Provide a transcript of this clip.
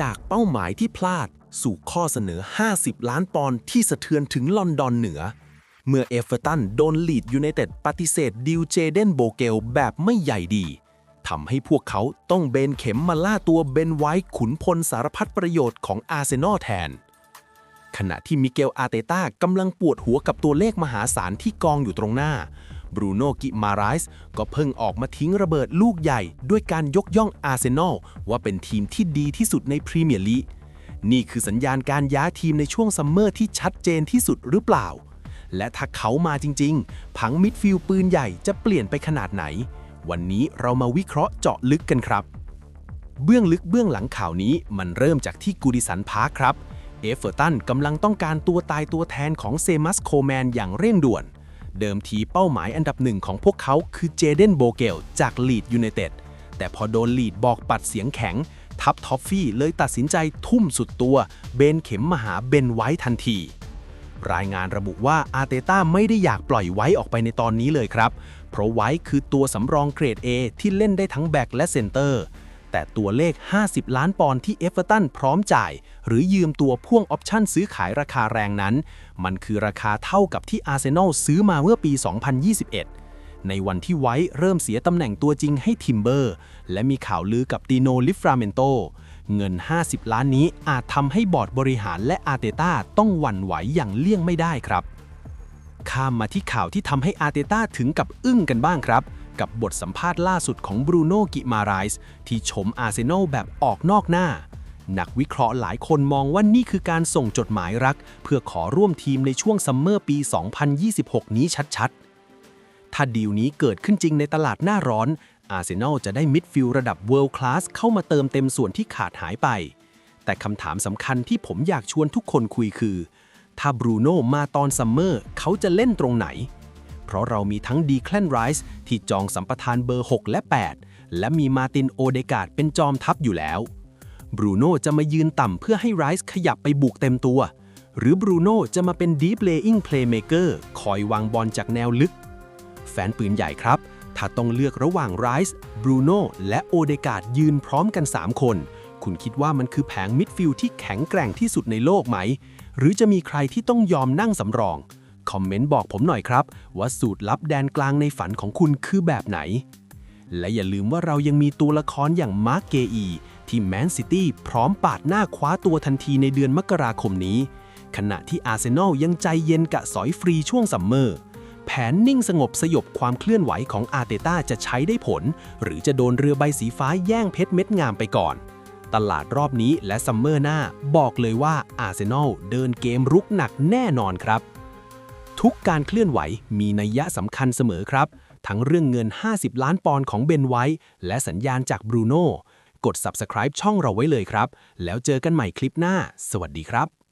จากเป้าหมายที่พลาดสู่ข้อเสนอ 50 ล้านปอนด์ที่สะเทือนถึงลอนดอนเหนือ เมื่อเอเวอร์ตันโดนลีดยูไนเต็ดปฏิเสธดิวเจเดนโบเกลแบบไม่ใหญ่ดีทำให้พวกเขาต้องเบนเข็มมาล่าตัวเบนไวท์ขุนพลสารพัดประโยชน์ของอาร์เซนอลแทน ขณะที่มิเกลอารเตต้ากำลังปวดหัวกับตัวเลขมหาศาลที่กองอยู่ตรงหน้า บรูโน่กิมาไรส์ก็เพิ่งออกมาทิ้งระเบิดลูกใหญ่ ด้วยการยกย่องอาร์เซนอลว่าเป็นทีมที่ดีที่สุดในพรีเมียร์ลีกนี่คือสัญญาณการย้ายทีมในช่วงซัมเมอร์ที่ชัดเจนที่สุดหรือเปล่า และถ้าเขามาจริงๆ ผังมิดฟิลด์ปืนใหญ่จะเปลี่ยนไปขนาดไหน วันนี้เรามาวิเคราะห์เจาะลึกกันครับ เบื้องลึกเบื้องหลังข่าวนี้มันเริ่มจากที่กูดิสันพาร์คครับ เอฟเวอร์ตันกำลังต้องการตัวตายตัวแทนของเซมัสโคแมนอย่างเร่งด่วน เดิมทีเป้าหมายอันดับหนึ่งของพวกเขาคือเจเดนโบเกลจากลีดยูไนเต็ดแต่พอโดนลีดบอกปัดเสียงแข็ง ทับท็อฟฟี่เลยตัดสินใจทุ่มสุดตัว เบนเข็มมาหาเบนไว้ทันที รายงานระบุว่าอาเตต้าไม่ได้อยากปล่อยไว้ออกไปในตอนนี้เลยครับ เพราะไว้คือตัวสำรองเกรด A ที่เล่นได้ทั้งแบ็กและเซนเตอร์ แต่ตัวเลข 50 ล้านปอนด์ที่เอฟเวอร์ตันพร้อมจ่าย หรือยืมตัวพ่วงออปชั่นซื้อขายราคาแรงนั้น มันคือราคาเท่ากับที่อาร์เซนอลซื้อมาเมื่อปี 2021 ในวันที่ไว้เริ่มเสียตำแหน่งตัวจริงให้ทิมเบอร์ และมีข่าวลือกับติโนลิฟราเมนโตเงิน 50 ล้านนี้อาจทำให้บอร์ดบริหารและอาเตต้าต้องหวั่นไหวอย่างเลี่ยงไม่ได้ครับ ข้ามมาที่ข่าวที่ทำให้อาเตต้าถึงกับอึ้งกันบ้างครับ กับบทสัมภาษณ์ล่าสุดของบรูโน่กิมาไรส์ที่ชมอาร์เซนอลแบบออกนอกหน้า นักวิเคราะห์หลายคนมองว่านี่คือการส่งจดหมายรัก เพื่อขอร่วมทีมในช่วงซัมเมอร์ปี 2026 นี้ชัดๆ ถ้าดีลนี้เกิดขึ้นจริงในตลาดหน้าร้อนอาร์เซนอลจะได้มิดฟิลด์ระดับเวิลด์คลาสเข้ามาเติมเต็มส่วนที่ขาดหายไป แต่คำถามสำคัญที่ผมอยากชวนทุกคนคุยคือ ถ้าบรูโน่มาตอนซัมเมอร์เขาจะเล่นตรงไหน ราะเรามีทั้งดีแคลนไรส์ที่จองสัมปทานเบอร์ 6 และ 8 และมีมาตินโอเดกาดเป็นจอมทัพอยู่แล้วบรูโน่จะมายืนต่ำเพื่อให้ไรส์ขยับไปบุกเต็มตัว หรือบรูโน่จะมาเป็น Deep Laying Playmaker คอยวางบอลจากแนวลึก แฟนปืนใหญ่ครับ ถ้าต้องเลือกระหว่างไรส์บรูโน่และโอเดกาดยืนพร้อมกัน 3 คน คุณคิดว่ามันคือแผงมิดฟิลด์ที่แข็งแกร่งที่สุดในโลกไหม หรือจะมีใครที่ต้องยอมนั่งสำรอง คอมเมนต์บอกผมหน่อยครับ ว่าสูตรลับแดนกลางในฝันของคุณคือแบบไหน และอย่าลืมว่าเรายังมีตัวละครอย่างมาร์กเกอี ที่แมนซิตี้พร้อมปาดหน้าคว้าตัวทันทีในเดือนมกราคมนี้ ขณะที่อาร์เซนอลยังใจเย็นกะสอยฟรีช่วงซัมเมอร์ แผนนิ่งสงบสยบความเคลื่อนไหวของอาร์เตต้าจะใช้ได้ผล หรือจะโดนเรือใบสีฟ้าแย่งเพชรเม็ดงามไปก่อนตลาดรอบนี้และซัมเมอร์หน้า บอกเลยว่าอาร์เซนอลเดินเกมรุกหนักแน่นอนครับ ทุกการเคลื่อนไหวมีนัยยะสำคัญเสมอครับ ทั้งเรื่องเงิน 50 ล้านปอนด์ของเบนไวท์และสัญญาณจากบรูโน่กด subscribe ช่องเราไว้เลยครับ แล้วเจอกันใหม่คลิปหน้า สวัสดีครับ